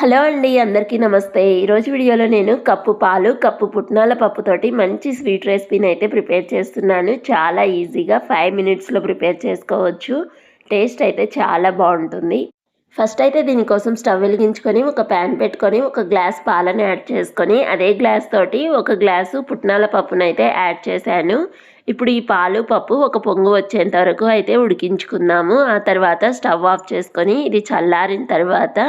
Hello అండి అందరికీ నమస్తే. ఈరోజు వీడియోలో నేను కప్పు పాలు కప్పు పుట్నాల పప్పుతోటి మంచి స్వీట్ రెసిపీని అయితే ప్రిపేర్ చేస్తున్నాను. చాలా ఈజీగా ఫైవ్ మినిట్స్లో ప్రిపేర్ చేసుకోవచ్చు. టేస్ట్ అయితే చాలా బాగుంటుంది. ఫస్ట్ అయితే దీనికోసం స్టవ్ వెలిగించుకొని ఒక ప్యాన్ పెట్టుకొని ఒక గ్లాస్ పాలను యాడ్ చేసుకొని అదే గ్లాస్ తోటి ఒక గ్లాసు పుట్నాల పప్పును అయితే యాడ్ చేశాను. ఇప్పుడు ఈ పాలు పప్పు ఒక పొంగు వచ్చేంత వరకు అయితే ఉడికించుకుందాము. ఆ తర్వాత స్టవ్ ఆఫ్ చేసుకొని ఇది చల్లారిన తర్వాత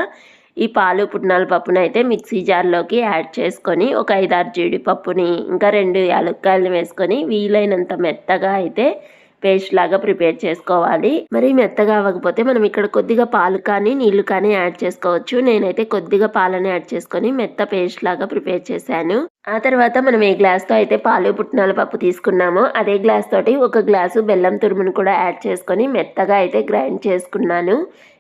ఈ పాలు పుట్నాల పప్పును అయితే మిక్సీ జార్లోకి యాడ్ చేసుకొని ఒక ఐదారు జీడిపప్పుని ఇంకా రెండు యాలక్కాయలు వేసుకొని వీలైనంత మెత్తగా అయితే పేస్ట్ లాగా ప్రిపేర్ చేసుకోవాలి. మరి మెత్తగా అవ్వకపోతే మనం ఇక్కడ కొద్దిగా పాలు కానీ నీళ్ళు కానీ యాడ్ చేసుకోవచ్చు. నేనైతే కొద్దిగా పాలని యాడ్ చేసుకొని మెత్త పేస్ట్ లాగా ప్రిపేర్ చేశాను. ఆ తర్వాత మనం ఏ గ్లాస్తో అయితే పాలు పుట్నాల పప్పు తీసుకున్నామో అదే గ్లాస్ తోటి ఒక గ్లాసు బెల్లం తురుమును కూడా యాడ్ చేసుకొని మెత్తగా అయితే గ్రైండ్ చేసుకున్నాను.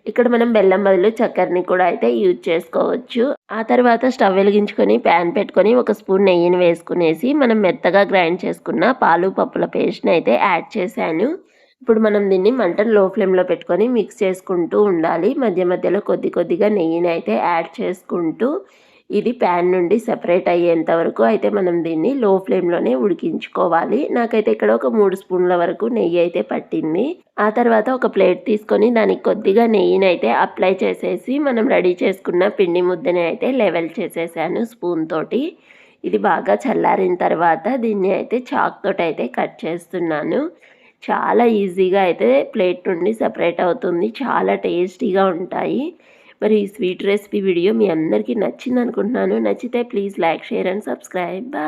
ఇక్కడ మనం బెల్లం బదులు చక్కెరని కూడా అయితే యూజ్ చేసుకోవచ్చు. ఆ తర్వాత స్టవ్ వెలిగించుకొని ప్యాన్ పెట్టుకొని ఒక స్పూన్ నెయ్యిని వేసుకునేసి మనం మెత్తగా గ్రైండ్ చేసుకున్న పాలు పప్పుల పేస్ట్ని అయితే యాడ్ చేశాను. ఇప్పుడు మనం దీన్ని మంటను లో ఫ్లేమ్లో పెట్టుకొని మిక్స్ చేసుకుంటూ ఉండాలి. మధ్య మధ్యలో కొద్ది కొద్దిగా నెయ్యిని అయితే యాడ్ చేసుకుంటూ ఇది ప్యాన్ నుండి సెపరేట్ అయ్యేంత వరకు అయితే మనం దీన్ని లో ఫ్లేమ్లోనే ఉడికించుకోవాలి. నాకైతే ఇక్కడ ఒక మూడు స్పూన్ల వరకు నెయ్యి అయితే పట్టింది. ఆ తర్వాత ఒక ప్లేట్ తీసుకొని దానికి కొద్దిగా నెయ్యిని అయితే అప్లై చేసేసి మనం రెడీ చేసుకున్న పిండి ముద్దని అయితే లెవెల్ చేసేసాను స్పూన్ తోటి. ఇది బాగా చల్లారిన తర్వాత దీన్ని అయితే చాక్ తోటి అయితే కట్ చేస్తున్నాను. చాలా ఈజీగా అయితే ప్లేట్ నుండి సపరేట్ అవుతుంది. చాలా టేస్టీగా ఉంటాయి. మరి ఈ స్వీట్ రెసిపీ వీడియో మీ అందరికీ నచ్చింది అనుకుంటున్నాను నచ్చితే please like share and subscribe. Bye